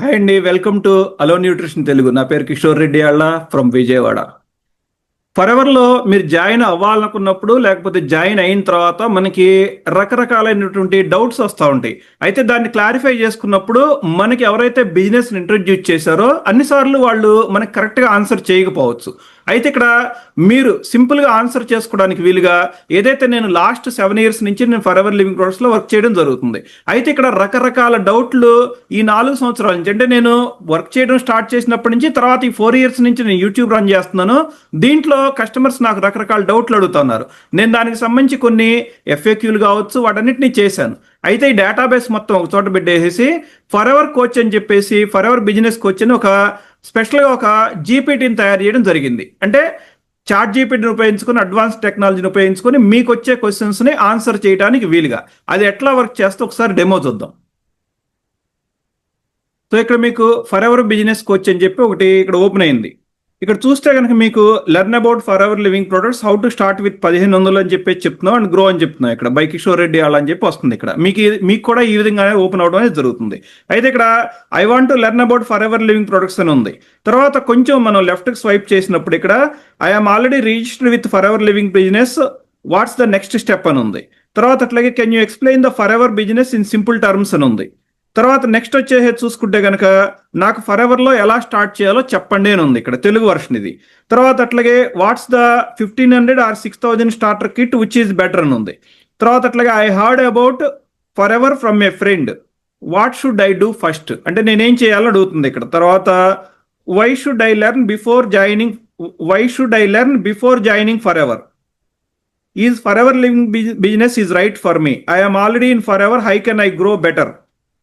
Hi అండి welcome to Allo nutrition Telugu. నా పేరు కిషోర్ రెడ్డి అళ్ళ ఫ్రమ్ విజయవాడ. ఫరెవర్లో మీరు జాయిన్ అవ్వాలనుకున్నప్పుడు లేకపోతే జాయిన్ అయిన తర్వాత మనకి రకరకాలైనటువంటి డౌట్స్ వస్తూ ఉంటాయి. అయితే దాన్ని క్లారిఫై చేసుకున్నప్పుడు మనకి ఎవరైతే బిజినెస్ ఇంట్రడ్యూస్ చేశారో అన్నిసార్లు వాళ్ళు మనకి కరెక్ట్గా ఆన్సర్ చేయకపోవచ్చు. అయితే ఇక్కడ మీరు సింపుల్గా ఆన్సర్ చేసుకోవడానికి వీలుగా ఏదైతే నేను లాస్ట్ సెవెన్ ఇయర్స్ నుంచి నేను ఫర్ ఎవర్ లివింగ్ ప్రొడక్ట్స్లో వర్క్ చేయడం జరుగుతుంది. అయితే ఇక్కడ రకరకాల డౌట్లు ఈ నాలుగు సంవత్సరాల నుంచి అంటే నేను వర్క్ చేయడం స్టార్ట్ చేసినప్పటి నుంచి తర్వాత ఈ ఫోర్ ఇయర్స్ నుంచి నేను యూట్యూబ్ రన్ చేస్తున్నాను. దీంట్లో కస్టమర్స్ నాకు రకరకాల డౌట్లు అడుగుతున్నారు. నేను దానికి సంబంధించి కొన్ని ఎఫ్ఏక్యూలు కావచ్చు వాటన్నిటిని చేశాను. అయితే ఈ డేటాబేస్ మొత్తం ఒక చోట పెట్టేసేసి ఫర్ ఎవర్ కోచ్ అని చెప్పేసి ఫర్ ఎవర్ బిజినెస్ కోచ్ అని ఒక స్పెషల్గా ఒక జీపీటీని తయారు చేయడం జరిగింది. అంటే చాట్ జీపీటీని ఉపయోగించుకొని అడ్వాన్స్ టెక్నాలజీని ఉపయోగించుకొని మీకు వచ్చే క్వశ్చన్స్ని ఆన్సర్ చేయడానికి వీలుగా. అది ఎట్లా వర్క్ చేస్తే ఒకసారి డెమో చూద్దాం. సో ఇక్కడ మీకు ఫర్ ఎవర్ బిజినెస్ కోచ్ అని చెప్పి ఒకటి ఇక్కడ ఓపెన్ అయింది. ఇక్కడ చూస్తే కనుక మీకు learn about Forever Living products how to start with పదిహేను వందలు అని చెప్పి చెప్తున్నాం అండ్ గ్రో అని చెప్తున్నాం ఇక్కడ. బై కిషోర్ రెడ్డి అలా అని చెప్పి వస్తుంది ఇక్కడ. మీకు మీకు కూడా ఈ విధంగానే ఓపెన్ అవడం అనేది జరుగుతుంది. అయితే ఇక్కడ I want to learn about Forever Living products అని ఉంది. తర్వాత కొంచెం మనం లెఫ్ట్ స్వైప్ చేసినప్పుడు ఇక్కడ I'm already registered with Forever Living business what's the next step అని ఉంది. తర్వాత అట్లాగే can you explain the Forever business in simple terms అని ఉంది. తర్వాత నెక్స్ట్ వచ్చేసి చూసుకుంటే కనుక నాకు ఫర్లో ఎలా స్టార్ట్ చేయాలో చెప్పండి అని ఉంది ఇక్కడ తెలుగు వర్షన్ ఇది. తర్వాత అట్లాగే what's the fifteen hundred or six thousand starter kit which is better అని ఉంది. తర్వాత అట్లాగే I heard about Forever from a friend what should I do first అంటే నేనేం చేయాలో అడుగుతుంది ఇక్కడ. తర్వాత why should I learn before joining why should I learn before joining Forever is Forever Living business is right for me I'm already in Forever hi can I grow better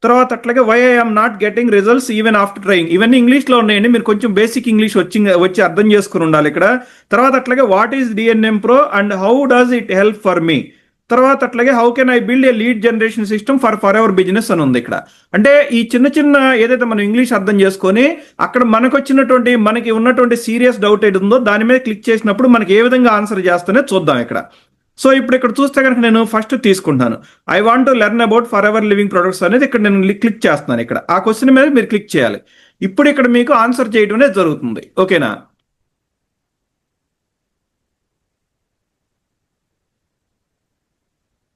తర్వాత అట్లాగే why I'm not getting results even after trying ఇవన్నీ ఇంగ్లీష్లో ఉన్నాయండి. మీరు కొంచెం basic English వచ్చి వచ్చి అర్థం చేసుకుని ఉండాలి ఇక్కడ. తర్వాత అట్లాగే what is DNM pro and how does it help for me తర్వాత అట్లాగే how can I build a lead generation system for for ever business అని ఉంది ఇక్కడ. అంటే ఈ చిన్న చిన్న ఏదైతే మనం ఇంగ్లీష్ అర్థం చేసుకొని అక్కడ మనకు వచ్చినటువంటి మనకి ఉన్నటువంటి సీరియస్ డౌట్ ఏది ఉందో దాని మీద క్లిక్ చేసినప్పుడు మనకి ఏ విధంగా ఆన్సర్ చేస్తానే చూద్దాం ఇక్కడ. సో ఇప్పుడు ఇక్కడ చూస్తే కనుక నేను ఫస్ట్ తీసుకుంటాను I want to learn about Forever Living products అనేది ఇక్కడ నేను క్లిక్ చేస్తున్నాను ఇక్కడ. ఆ క్వశ్చన్ మీద మీరు క్లిక్ చేయాలి. ఇప్పుడు ఇక్కడ మీకు ఆన్సర్ చేయడం అనేది జరుగుతుంది. ఓకేనా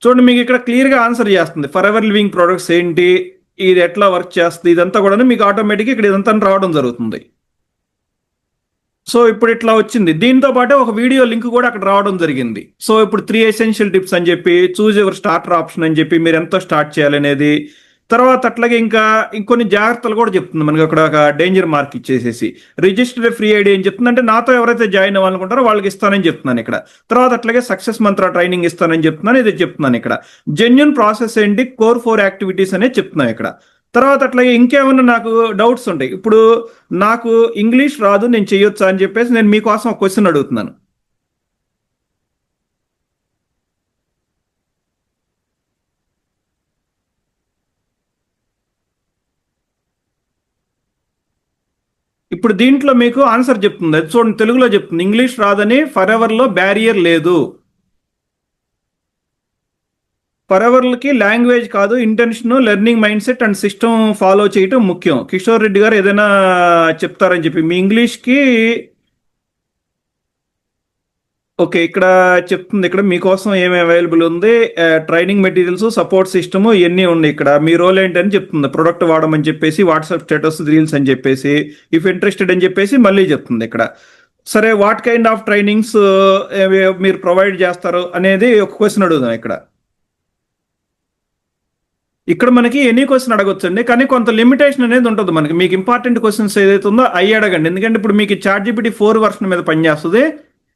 చూడండి మీకు ఇక్కడ క్లియర్గా ఆన్సర్ చేస్తుంది. ఫర్ ఎవర్ లివింగ్ ప్రొడక్ట్స్ ఏంటి? ఇది ఎట్లా వర్క్ చేస్తుంది? ఇదంతా కూడా మీకు ఆటోమేటిక్గా ఇక్కడ ఇదంతా రావడం జరుగుతుంది. సో ఇప్పుడు ఇట్లా వచ్చింది. దీంతో పాటు ఒక వీడియో లింక్ కూడా అక్కడ రావడం జరిగింది. సో ఇప్పుడు త్రీ ఎసెన్షియల్ టిప్స్ అని చెప్పి చూజ్ ఎవర్ స్టార్టర్ ఆప్షన్ అని చెప్పి మీరు ఎంతో స్టార్ట్ చేయాలనేది తర్వాత అట్లాగే ఇంకా ఇంకొన్ని జాగ్రత్తలు కూడా చెప్తుంది మనకి అక్కడ ఒక డేంజర్ మార్క్ ఇచ్చేసేసి. రిజిస్టర్ ఫ్రీ ఐడి అని చెప్తుంది. అంటే నాతో ఎవరైతే జాయిన్ అవ్వాలనుకుంటారో వాళ్ళకి ఇస్తానని చెప్తున్నాను ఇక్కడ. తర్వాత అట్లాగే సక్సెస్ మంత్ర ట్రైనింగ్ ఇస్తానని చెప్తున్నాను. ఇది చెప్తున్నాను ఇక్కడ. జెన్యున్ ప్రాసెస్ ఏంటి? కోర్ ఫోర్ యాక్టివిటీస్ అనేది చెప్తున్నాను ఇక్కడ. తర్వాత అట్లాగే ఇంకేమైనా నాకు డౌట్స్ ఉంటాయి ఇప్పుడు నాకు ఇంగ్లీష్ రాదు నేను చెయ్యొచ్చా అని చెప్పేసి నేను మీకోసం ఒక క్వశ్చన్ అడుగుతున్నాను. ఇప్పుడు దీంట్లో మీకు ఆన్సర్ చెప్తుంది. అది చూడండి తెలుగులో చెప్తుంది. ఇంగ్లీష్ రాదని ఫర్ ఎవర్లో బ్యారియర్ లేదు. పరవర్లకి లాంగ్వేజ్ కాదు intention learning mindset and system follow చేయటం ముఖ్యం. కిషోర్ రెడ్డి గారు ఏదైనా చెప్తారని చెప్పి మీ ఇంగ్లీష్కి ఓకే ఇక్కడ చెప్తుంది ఇక్కడ మీకోసం ఏమి అవైలబుల్ ఉంది ట్రైనింగ్ మెటీరియల్స్ సపోర్ట్ సిస్టమ్ ఇవన్నీ ఉన్నాయి ఇక్కడ. మీ రోల్ ఏంటని చెప్తుంది ప్రొడక్ట్ వాడమని చెప్పేసి వాట్సాప్ స్టేటస్ రీల్స్ అని చెప్పేసి ఇఫ్ ఇంట్రెస్టెడ్ అని చెప్పేసి మళ్ళీ చెప్తుంది ఇక్కడ. సరే వాట్ కైండ్ ఆఫ్ ట్రైనింగ్స్ మీరు ప్రొవైడ్ చేస్తారు అనేది ఒక క్వశ్చన్ అడుగుదాం ఇక్కడ. ఇక్కడ మనకి ఎనీ క్వశ్చన్ అడగొచ్చండి కానీ కొంత లిమిటేషన్ అనేది ఉంటుంది మనకి. మీకు ఇంపార్టెంట్ క్వశ్చన్స్ ఏదైతే ఉందో అవి అడగండి. ఎందుకంటే ఇప్పుడు మీకు చార్ట్ జీపీటీ ఫోర్ వర్షన్ మీద పనిచేస్తుంది.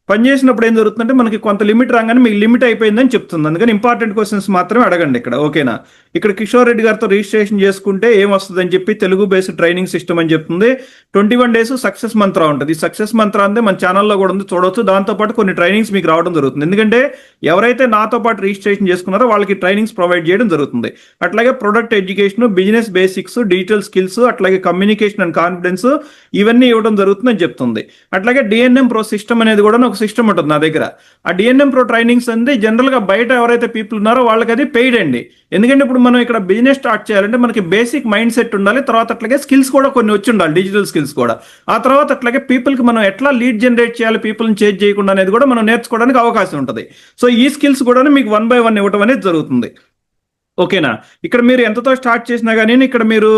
పనిచేసినప్పుడు ఏం జరుగుతుందంటే మనకి కొంత లిమిట్ రాగానే మీకు లిమిట్ అయిపోయిందని చెప్తుంది. అందుకని ఇంపార్టెంట్ క్వశ్చన్స్ మాత్రమే అడగండి ఇక్కడ. ఓకేనా? ఇక్కడ కిషోర్ రెడ్డి గారితో రిజిస్ట్రేషన్ చేసుకుంటే ఏం వస్తుంది అని చెప్పి తెలుగు బేస్డ్ ట్రైనింగ్ సిస్టమ్ అని చెప్తుంది. ట్వంటీ వన్ డేస్ సక్సెస్ మంత్ర ఉంటుంది. ఈ సక్సెస్ మంత్ర అంటే మన ఛానల్లో కూడా ఉంది. చూడవచ్చు దాంతోపాటు కొన్ని ట్రైనింగ్స్ మీకు రావడం జరుగుతుంది. ఎందుకంటే ఎవరైతే నాతో పాటు రిజిస్ట్రేషన్ చేసుకున్నారో వాళ్ళకి ట్రైనింగ్స్ ప్రొవైడ్ చేయడం జరుగుతుంది. అట్లాగే product education business basics digital skills అట్లాగే కమ్యూనికేషన్ అండ్ కాన్ఫిడెన్స్ ఇవన్నీ ఇవ్వడం జరుగుతుందని చెప్తుంది. అట్లాగే డిఎన్ఎం ప్రో సిస్టమ్ అనేది కూడా ఒక సిస్టమ్ ఉంటుంది నా దగ్గర. ఆ డిఎన్ఎం ప్రో ట్రైనింగ్స్ అంది జనరల్గా బయట ఎవరైతే పీపుల్ ఉన్నారో వాళ్ళకి అది పెయిడ్ అండి. ఎందుకంటే ఇప్పుడు మనం ఇక్కడ బిజినెస్ స్టార్ట్ చేయాలంటే మనకి బేసిక్ మైండ్ సెట్ ఉండాలి తర్వాత అట్లాగే స్కిల్స్ కూడా కొన్ని వచ్చి ఉండాలి డిజిటల్ స్కిల్స్ కూడా. ఆ తర్వాత అట్లాగే పీపుల్కి కి మనం ఎట్లా లీడ్ జనరేట్ చేయాలి పీపుల్ని చేంజ్ చేయకుండా అనేది కూడా మనం నేర్చుకోవడానికి అవకాశం ఉంటుంది. సో ఈ స్కిల్స్ కూడా మీకు వన్ బై వన్ ఇవ్వడం అనేది జరుగుతుంది. ఓకేనా? ఇక్కడ మీరు ఎంతతో స్టార్ట్ చేసినా కానీ ఇక్కడ మీరు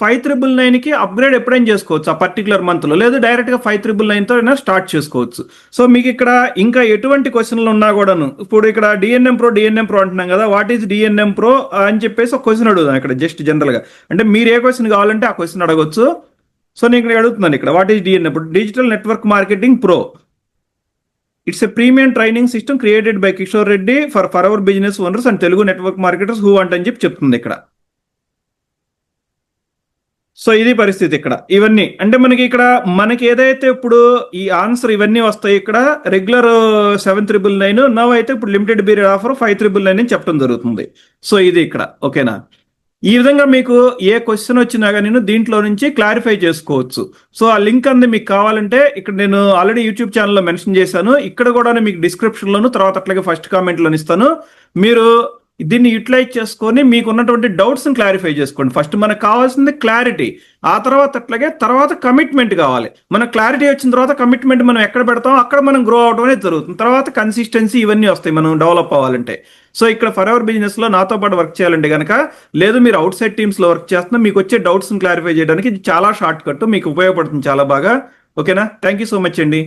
ఫైవ్ త్రిబుల్ నైన్కి అప్గ్రేడ్ ఎప్పుడైనా చేసుకోవచ్చు ఆ పర్టికులర్ మంత్లో. లేదు డైరెక్ట్గా ఫైవ్ త్రిబుల్ నైన్తో అయినా స్టార్ట్ చేసుకోవచ్చు. సో మీకు ఇక్కడ ఇంకా ఎటువంటి క్వశ్చన్లు ఉన్నా కూడాను ఇప్పుడు ఇక్కడ డిఎన్ఎం ప్రో డిఎన్ఎం ప్రో అంటున్నాం కదా వాట్ ఈస్ డిఎన్ఎం ప్రో అని చెప్పేసి ఒక క్వశ్చన్ అడుగుదాం ఇక్కడ జస్ట్ జనరల్గా అంటే మీరు ఏ క్వశ్చన్ కావాలంటే ఆ క్వశ్చన్ అడగొచ్చు. సో నేను ఇక్కడ అడుగుతున్నాను ఇక్కడ వాట్ ఈస్ డిఎన్ఎం ఇప్పుడు digital network marketing pro it's a premium training system created by Kishore Reddy for for our business owners and Telugu network marketers who want అని చెప్పి చెప్తుంది ఇక్కడ. సో ఇది పరిస్థితి ఇక్కడ. ఇవన్నీ అంటే మనకి ఇక్కడ మనకి ఏదైతే ఇప్పుడు ఈ ఆన్సర్ ఇవన్నీ వస్తాయి ఇక్కడ regular seven triple nine now అయితే ఇప్పుడు limited period offer five triple nine అని చెప్పడం జరుగుతుంది. సో ఇది ఇక్కడ ఓకేనా ఈ విధంగా మీకు ఏ క్వశ్చన్ వచ్చినా కానీ నేను దీంట్లో నుంచి క్లారిఫై చేసుకోవచ్చు. సో ఆ లింక్ అంది మీకు కావాలంటే ఇక్కడ నేను ఆల్రెడీ యూట్యూబ్ ఛానల్లో మెన్షన్ చేశాను. ఇక్కడ కూడా మీకు డిస్క్రిప్షన్లోను తర్వాత అట్లాగే ఫస్ట్ కామెంట్లోని ఇస్తాను. మీరు దీన్ని యూటిలైజ్ చేసుకొని మీకు ఉన్నటువంటి డౌట్స్ క్లారిఫై చేసుకోండి. ఫస్ట్ మనకు కావాల్సింది క్లారిటీ ఆ తర్వాత అట్లాగే తర్వాత కమిట్మెంట్ కావాలి. మన క్లారిటీ వచ్చిన తర్వాత కమిట్మెంట్ మనం ఎక్కడ పెడతాం అక్కడ మనం గ్రో అవడం అనేది జరుగుతుంది. తర్వాత కన్సిస్టెన్సీ ఇవన్నీ వస్తాయి మనం డెవలప్ అవ్వాలంటే. సో ఇక్కడ ఫర్ అవర్ బిజినెస్లో నాతో పాటు వర్క్ చేయాలంటే కనుక లేదు మీరు అవుట్ సైడ్ టీమ్స్లో వర్క్ చేస్తున్నా మీకు వచ్చే డౌట్స్ క్లారిఫై చేయడానికి ఇది చాలా షార్ట్ కట్ మీకు ఉపయోగపడుతుంది చాలా బాగా. ఓకేనా థ్యాంక్ యూ సో మచ్ అండి.